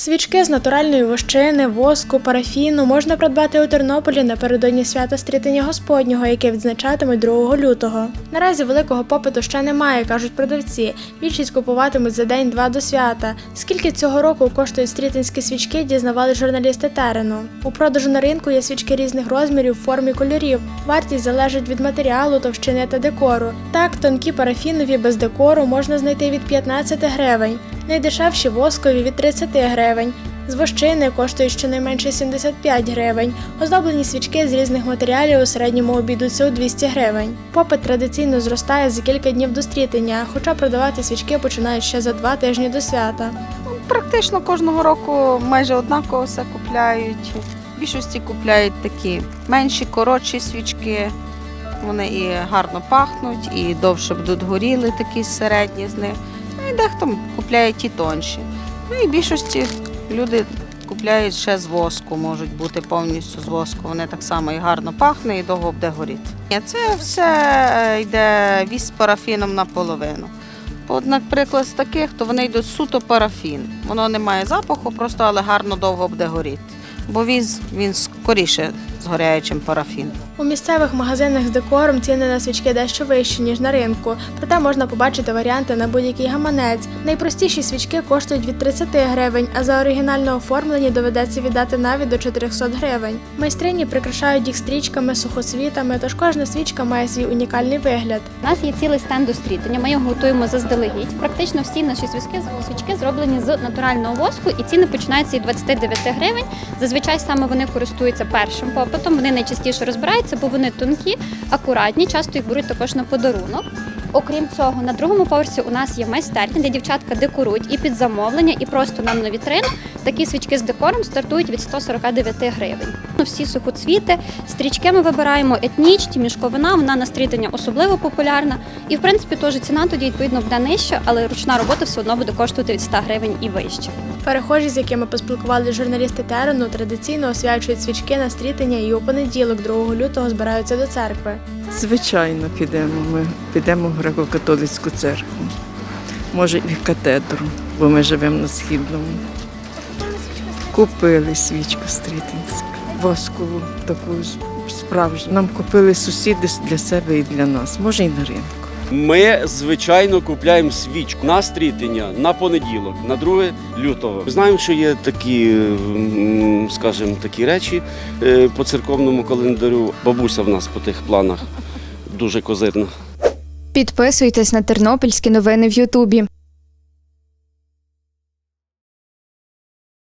Свічки з натуральної вощини, воску, парафіну можна придбати у Тернополі напередодні свята Стрітення Господнього, яке відзначатимуть 2 лютого. Наразі великого попиту ще немає, кажуть продавці. Більшість купуватимуть за день-два до свята. Скільки цього року коштують стрітинські свічки, дізнавали журналісти терену. У продажу на ринку є свічки різних розмірів, форм і кольорів. Вартість залежить від матеріалу, товщини та декору. Так, тонкі парафінові без декору можна знайти від 15 гривень. Найдешевші воскові від 30 гривень. З вощини коштують щонайменше 75 гривень. Оздоблені свічки з різних матеріалів у середньому обійдуться у 200 гривень. Попит традиційно зростає за кілька днів до стрітення, хоча продавати свічки починають ще за два тижні до свята. Практично кожного року майже однаково все купляють. Більшості купляють такі менші, коротші свічки. Вони і гарно пахнуть, і довше будуть горіли, такі середні з них. І дехто купляє ті тонші. Ну і в більшості люди купляють ще з воску, можуть бути повністю з воску. Вони так само і гарно пахне, і довго буде горіти. Це все е, йде віз з парафіном наполовину. От, наприклад, з таких, то вони йдуть суто парафін. Воно не має запаху, просто але гарно довго буде горіти. Бо віз він скоріше згоряє, чим парафін. У місцевих магазинах з декором ціни на свічки дещо вищі, ніж на ринку, проте можна побачити варіанти на будь-який гаманець. Найпростіші свічки коштують від 30 гривень, а за оригінально оформлені доведеться віддати навіть до 400 гривень. Майстрині прикрашають їх стрічками, сухоцвітами, тож кожна свічка має свій унікальний вигляд. У нас є цілий стенд зустрітення. Ми його готуємо заздалегідь. Практично всі наші свічки свічки зроблені з натурального воску, і ціни починаються від 29 гривень. Зазвичай саме вони користуються першим попитом. Вони найчастіше розбираються, бо вони тонкі, акуратні. Часто їх беруть також на подарунок. Окрім цього, на другому поверсі у нас є майстерня, де дівчатка декорують і під замовлення, і просто нам на вітрину. Такі свічки з декором стартують від 149 гривень. Ну, Всі сухоцвіти, стрічки ми вибираємо етнічні, мішковина, вона на стрітання особливо популярна. І в принципі теж ціна тоді відповідно буде нижча, але ручна робота все одно буде коштувати від 100 гривень і вище. Перехожі, з якими поспілкувалися журналісти терену, традиційно освячують свічки на стрітення і у понеділок, 2 лютого, збираються до церкви. Звичайно, підемо. Ми підемо в греко-католицьку церкву. Може, і в катедру, бо ми живемо на східному. Купили свічку стрітинську, воскову таку ж справжню. Нам купили сусіди для себе і для нас. Може, і на ринку. Ми звичайно купляємо свічку на стрітення на понеділок, на 2 лютого. Знаємо, що є такі, скажімо, такі речі е, по церковному календарю. Бабуся в нас по тих планах дуже козирно. Підписуйтесь на тернопільські новини в Ютубі.